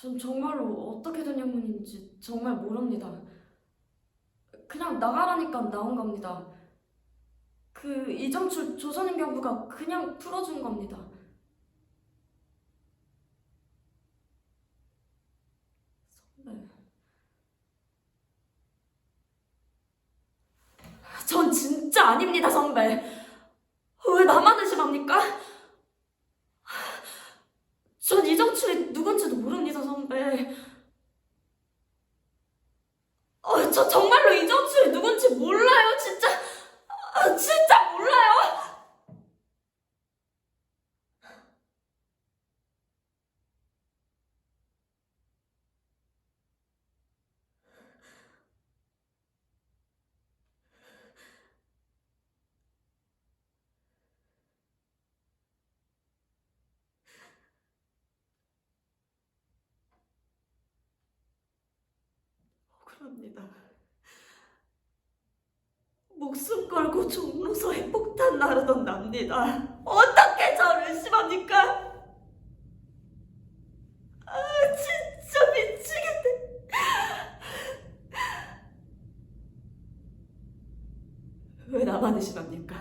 전 정말로 어떻게 된 영문인지 정말 모릅니다. 그냥 나가라니까 나온 겁니다. 그 이정출 조선인경부가 그냥 풀어준 겁니다. 선배. 전 진짜 아닙니다, 선배. 왜 나만 의심합니까? 전 이정출이 누군지도 모릅니다, 선배. 어, 저 정말로 이정출이 누군지 몰라요, 진짜. 아, 진짜 몰라요. 억울 합니다. 목숨 걸고 종로서에 폭탄 나르던 납니다. 어떻게 저를 의심합니까? 아. 왜 나만 의심합니까?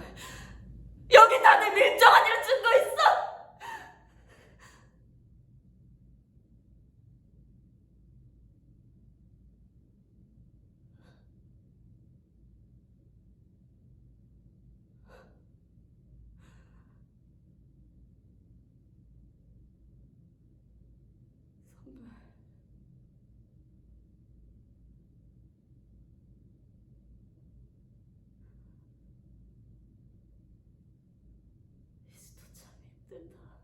이제도 참 힘들다.